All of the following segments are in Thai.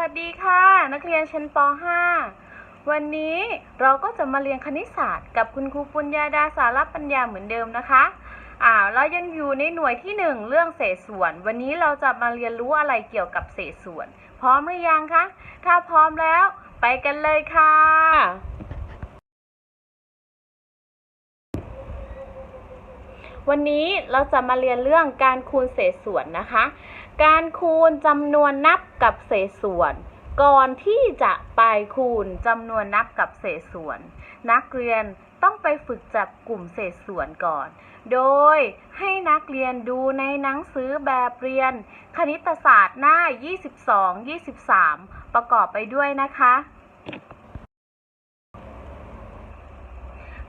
วัสดีค่ะ นักเรียนชั้นป .5 วันนี้เราก็จะมาเรียนคณิตศาสตร์ กับคุณครูปุญญาดาสารปัญญาเหมือนเดิมนะคะอ่าเรายังอยู่ในหน่วยที่หนึ่งเรื่องเศษส่วน วันนี้เราจะมาเรียนรู้อะไรเกี่ยวกับเศษส่วน พร้อมหรือยังคะ ถ้าพร้อมแล้วไปกันเลยค่ะ วันนี้เราจะมาเรียนเรื่องการคูณเศษส่วนนะคะ การคูณจำนวนนับกับเศษส่วน ก่อนที่จะไปคูณจำนวนนับกับเศษส่วน นักเรียนต้องไปฝึกจับกลุ่มเศษส่วนก่อน โดยให้นักเรียนดูในหนังสือแบบเรียน คณิตศาสตร์หน้า 22 23 ประกอบไปด้วยนะคะ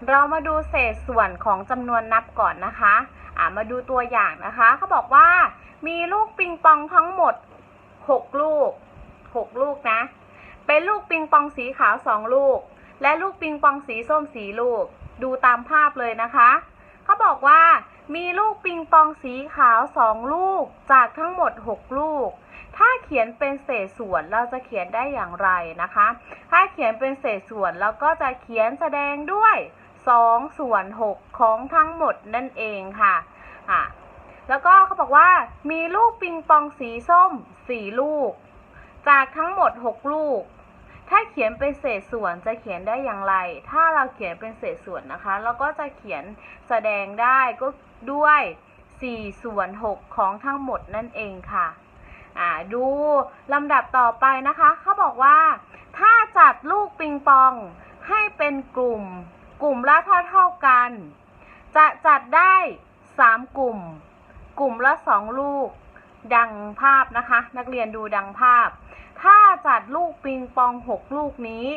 เรามาดูเศษส่วนของจำนวนนับก่อนนะคะอ่ามาดูตัวอย่างนะคะเขาบอกว่า มีลูกปิงปองทั้งหมด 6 ลูก 6 ลูกนะ เป็นลูกปิงปองสีขาว 2 ลูก และลูกปิงปองสีส้มสีลูก ดูตามภาพเลยนะคะเขาบอกว่ามีลูกปิงปองสีขาว 2 ลูกจากทั้งหมด 6 ลูก ถ้าเขียนเป็นเศษส่วนเราจะเขียนได้อย่างไรนะคะ ถ้าเขียนเป็นเศษส่วนเราก็จะเขียนแสดงด้วย 2 ส่วน 6 ของทั้งหมดนั่นเองค่ะอะ แล้วก็เขาบอกว่ามีลูกปิงปองสีส้ม 4 ลูก จากทั้งหมด 6 ลูก ถ้าเขียนเป็นเศษส่วนจะเขียนได้อย่างไร ถ้าเราเขียนเป็นเศษส่วนนะคะ เราก็จะเขียนแสดงได้ก็ด้วย 4 ส่วน 6 ของทั้งหมดนั่นเองค่ะดูลำดับต่อไปนะคะ เขาบอกว่า ถ้าจัดลูกปิงปองให้เป็นกลุ่ม กลุ่มละเท่าเท่ากัน จะจัดได้ 3 กลุ่ม กลุ่มละ 2 ลูก ดังภาพนะคะ นักเรียนดูดังภาพ ถ้าจัดลูกปิงปอง 6 ลูกนี้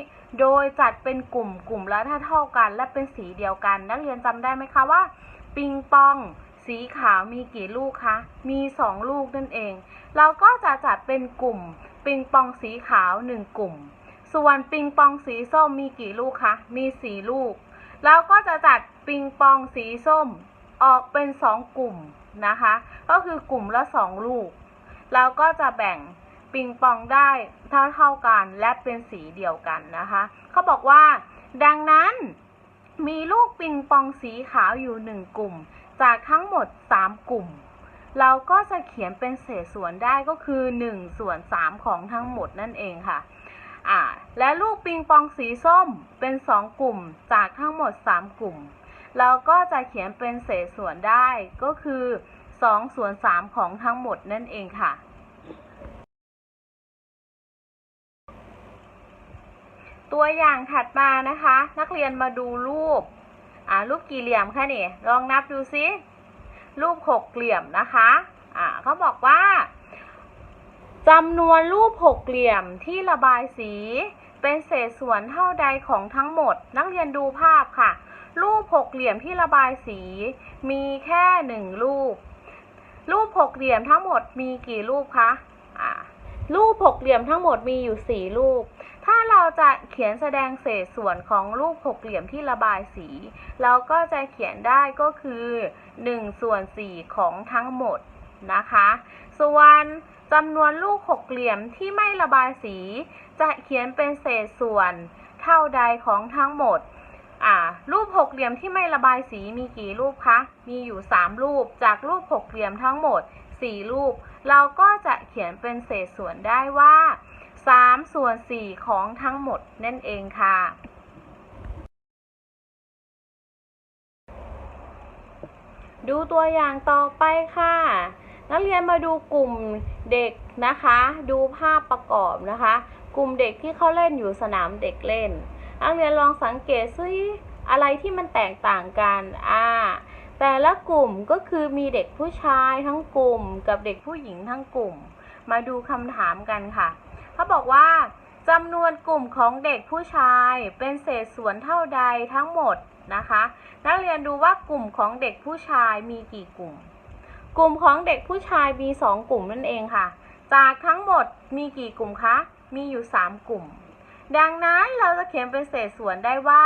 โดยจัดเป็นกลุ่มกลุ่มละเท่าเท่ากัน และเป็นสีเดียวกัน นักเรียนจำได้ไหมคะว่า ปิงปองสีขาวมีกี่ลูกคะ มี 2 ลูกนั่นเอง เราก็จะจัดเป็นกลุ่ม ปิงปองสีขาว 1 กลุ่ม ส่วนปิงปองสีส้มมีกี่ลูกคะ มี 4 ลูก เราก็จะจัดปิงปองสีส้มออกเป็น 2 กลุ่มนะคะ ก็คือกลุ่มละ 2 ลูกเราก็จะแบ่งปิงปองได้เท่าเท่าๆกันและเป็นสีเดียวกันนะคะ เขาบอกว่า ดังนั้นมีลูกปิงปองสีขาวอยู่ 1 กลุ่ม จากทั้งหมด 3 กลุ่ม เราก็จะเขียนเป็นเศษส่วนได้ก็คือ 1 ส่วน 3 ของทั้งหมดนั่นเองค่ะ อ่าและลูกปิงปองสีส้มเป็น 2 กลุ่มจากทั้งหมด 3 กลุ่ม เราก็จะเขียนเป็นเศษส่วนได้ก็คือ 2 ส่วน 3 ของทั้งหมดนั่นเองค่ะ ตัวอย่างถัดมานะคะ นักเรียนมาดูรูปอ่ารูปกี่เหลี่ยมคะเนี่ยลองนับดูซิรูปหกเหลี่ยมนะคะอ่าเขาบอกว่า จำนวนรูปหกเหลี่ยมที่ระบายสี เป็นเศษส่วนเท่าใดของทั้งหมด นักเรียนดูภาพค่ะ รูปหกเหลี่ยมที่ระบายสี มีแค่หนึ่งรูป รูปหกเหลี่ยมทั้งหมดมีกี่รูปคะรูปหกเหลี่ยมทั้งหมดมีอยู่สี่รูป ถ้าเราจะเขียนแสดงเศษส่วนของรูปหกเหลี่ยมที่ระบายสี เราก็จะเขียนได้ก็คือ1ส่วน4ของทั้งหมด นะคะ ส่วนจำนวนลูกหกเหลี่ยมที่ไม่ระบายสี จะเขียนเป็นเศษส่วนเท่าใดของทั้งหมดรูปหกเหลี่ยมที่ไม่ระบายสีมีกี่รูปคะ มีอยู่ 3 รูป จากรูปหกเหลี่ยมทั้งหมด 4 รูป เราก็จะเขียนเป็นเศษส่วนได้ว่า3ส่วน4ของทั้งหมดนั่นเองค่ะ ดูตัวอย่างต่อไปค่ะ นักเรียนมาดูกลุ่มเด็กนะคะ ดูภาพประกอบนะคะ กลุ่มเด็กที่เขาเล่นอยู่สนามเด็กเล่น นักเรียนลองสังเกตซิอะไรที่มันแตกต่างกันอ่าแต่ละกลุ่มก็คือมีเด็กผู้ชายทั้งกลุ่ม กับเด็กผู้หญิงทั้งกลุ่ม มาดูคำถามกันค่ะ เขาบอกว่าจำนวนกลุ่มของเด็กผู้ชายเป็นเศษส่วนเท่าใดทั้งหมดนะคะ นักเรียนดูว่ากลุ่มของเด็กผู้ชายมีกี่กลุ่ม กลุ่มของเด็กผู้ชายมีสองกลุ่มนั่นเองค่ะ จากทั้งหมดมีกี่กลุ่มคะ มีอยู่สามกลุ่ม ดังนั้นเราจะเขียนเป็นเศษส่วนได้ว่า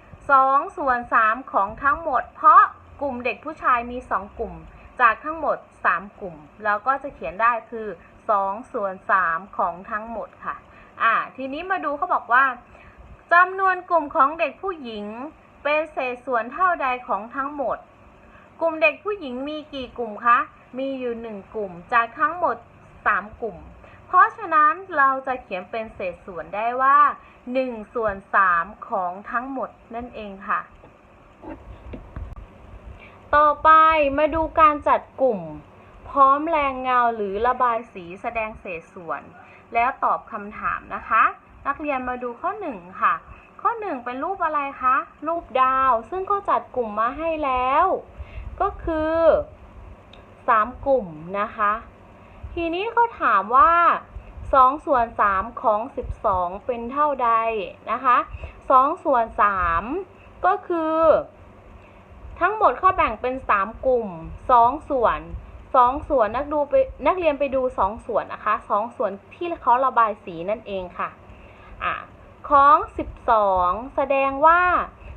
2ส่วน3ของทั้งหมด เพราะกลุ่มเด็กผู้ชายมี 2 กลุ่ม จากทั้งหมด 3 กลุ่มแล้วก็จะเขียนได้คือ2ส่วน3ของทั้งหมดค่ะ อ่า ทีนี้มาดูเขาบอกว่าจำนวนกลุ่มของเด็กผู้หญิง เป็นเศษส่วนเท่าใดของทั้งหมด กลุ่มเด็กผู้หญิงมีกี่กลุ่มคะ มีอยู่1กลุ่มจากทั้งหมด 3 กลุ่ม เพราะฉะนั้นเราจะเขียนเป็นเศษส่วนได้ว่า1ส่วน3ของทั้งหมดนั่นเองค่ะ ต่อไปมาดูการจัดกลุ่ม พร้อมแรงเงาหรือระบายสีแสดงเศษส่วน แล้วตอบคำถามนะคะ นักเรียนมาดูข้อ 1 ค่ะข้อ 1 เป็นรูปอะไรคะ รูปดาว ซึ่งก็จัดกลุ่มมาให้แล้ว ก็คือ 3 กลุ่มนะคะ ทีนี้เขาถามว่า2ส่วน3ของ 12 เป็นเท่าใดนะคะ2ส่วน3ก็คือ ทั้งหมดเขาแบ่งเป็น 3 กลุ่ม 2 ส่วน 2 ส่วนนักดูไปนักเรียนไปดู 2 ส่วนนะคะ 2 ส่วนที่เขาระบายสีนั่นเองค่ะอะของ 12 แสดงว่า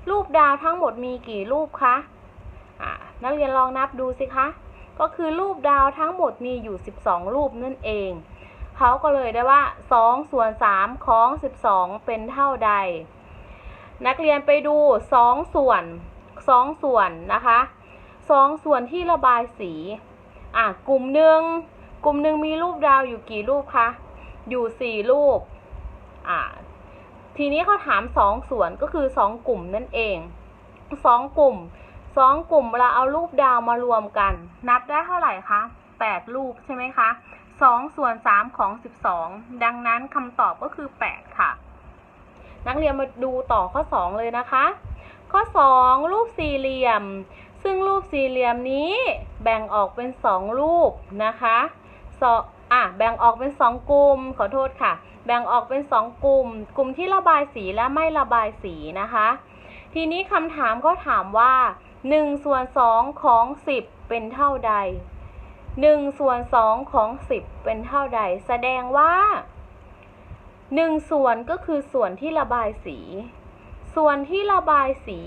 รูปดาวทั้งหมดมีกี่รูปคะอะ นักเรียนลองนับดูสิคะ ก็คือรูปดาวทั้งหมดมีอยู่ 12 รูปนั่นเอง เขาก็เลยได้ว่า 2 ส่วน 3 ของ 12 เป็นเท่าใด นักเรียนไปดู 2 ส่วน 2 ส่วนนะคะ 2 ส่วนที่ระบายสี อะ กลุ่มหนึ่งกลุ่มหนึ่งมีรูปดาวอยู่กี่รูปคะ อยู่ 4 รูป อะทีนี้เขาถาม 2 ส่วนก็คือ 2 กลุ่มนั่นเอง 2 กลุ่ม 2กลุ่มเราเอารูปดาวมารวมกัน นับได้เท่าไหร่คะ8รูปใช่ไหมคะ2ส่วน3ของ12ดังนั้นคำตอบก็คือ8ค่ะ นักเรียนมาดูต่อข้อ2เลยนะคะ ข้อ2รูปสี่เหลี่ยม ซึ่งรูปสี่เหลี่ยมนี้แบ่งออกเป็น2รูปนะคะสออะแบ่งออกเป็น2กลุ่มขอโทษค่ะ แบ่งออกเป็น2กลุ่ม กลุ่มที่ระบายสีและไม่ระบายสีนะคะ ทีนี้คำถามเขาถามว่า1ส่วน2ของ 10 เป็นเท่าใด1ส่วน2ของ 10 เป็นเท่าใด แสดงว่า 1 ส่วนก็คือส่วนที่ระบายสี ส่วนที่ระบายสี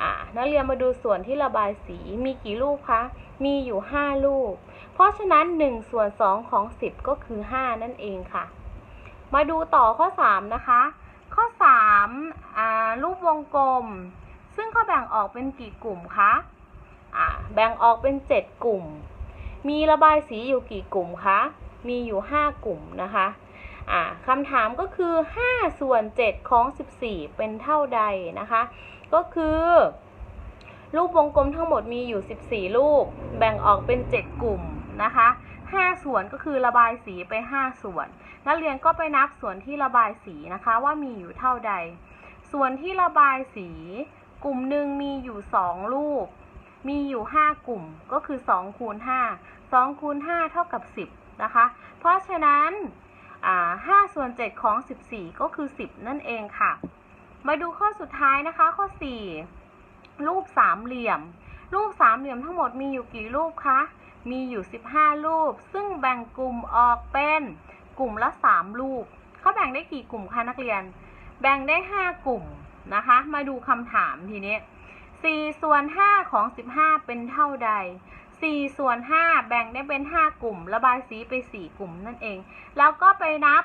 อ่านักเรียนมาดูส่วนที่ระบายสีมีกี่รูปคะ มีอยู่ 5 รูป เพราะฉะนั้น 1 ส่วน 2 ของ 10 ก็คือ 5 นั่นเองค่ะ มาดูต่อข้อ 3 นะคะ ข้อ3อรูปวงกลม ซึ่งเขาแบ่งออกเป็นกี่กลุ่มคะแบ่งออกเป็น 7 กลุ่ม มีระบายสีอยู่กี่กลุ่มคะ มีอยู่ 5 กลุ่มนะคะอ่าคำถามก็คือ 5 ส่วน 7 ของ 14 เป็นเท่าใดนะคะ ก็คือ รูปวงกลมทั้งหมดมีอยู่ 14 รูป แบ่งออกเป็น 7 กลุ่มนะคะ 5 ส่วนก็คือระบายสีไป 5 ส่วน นักเรียนก็ไปนับส่วนที่ระบายสีนะคะว่ามีอยู่เท่าใด ส่วนที่ระบายสี กลุ่มหนึ่งมีอยู่ 2 รูป มีอยู่ 5 กลุ่มก็คือ2คูณ5 2คูณ5เท่ากับ 10 นะคะ เพราะฉะนั้นอ่า5ส่วน 7 ของ 14 ก็คือ 10 นั่นเองค่ะ มาดูข้อสุดท้ายนะคะ ข้อ 4 รูปสามเหลี่ยม รูปสามเหลี่ยมทั้งหมดมีอยู่กี่รูปคะ มีอยู่ 15 รูป ซึ่งแบ่งกลุ่มออกเป็นกลุ่มละ 3 รูป เขาแบ่งได้กี่กลุ่มคะนักเรียน แบ่งได้ 5 กลุ่มนะคะ มาดูคำถามทีนี้4ส่วน 5 ของ 15 เป็นเท่าใด 4 ส่วน 5 แบ่งได้เป็น 5 กลุ่ม ระบายสีไป 4 กลุ่มนั่นเอง แล้วก็ไปนับ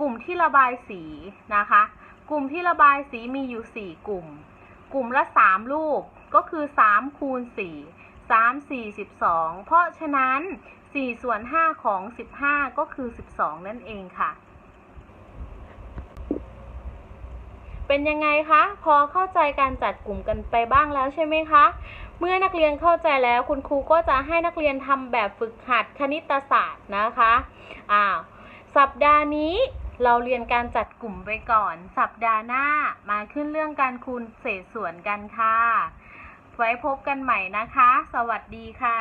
กลุ่มที่ระบายสีนะคะ กลุ่มที่ระบายสีมีอยู่ 4 กลุ่ม กลุ่มละ 3 รูป ก็คือ3คูณ4 3 4 12 เพราะฉะนั้น 4 ส่วน 5 ของ 15 ก็คือ 12 นั่นเองค่ะ เป็นยังไงคะ พอเข้าใจการจัดกลุ่มกันไปบ้างแล้วใช่ไหมคะ เมื่อนักเรียนเข้าใจแล้วคุณครูก็จะให้นักเรียนทำแบบฝึกหัดคณิตศาสตร์นะคะอ้าวสัปดาห์นี้เราเรียนการจัดกลุ่มไปก่อน สัปดาห์หน้ามาขึ้นเรื่องการคูณเศษส่วนกันค่ะ ไว้พบกันใหม่นะคะ สวัสดีค่ะ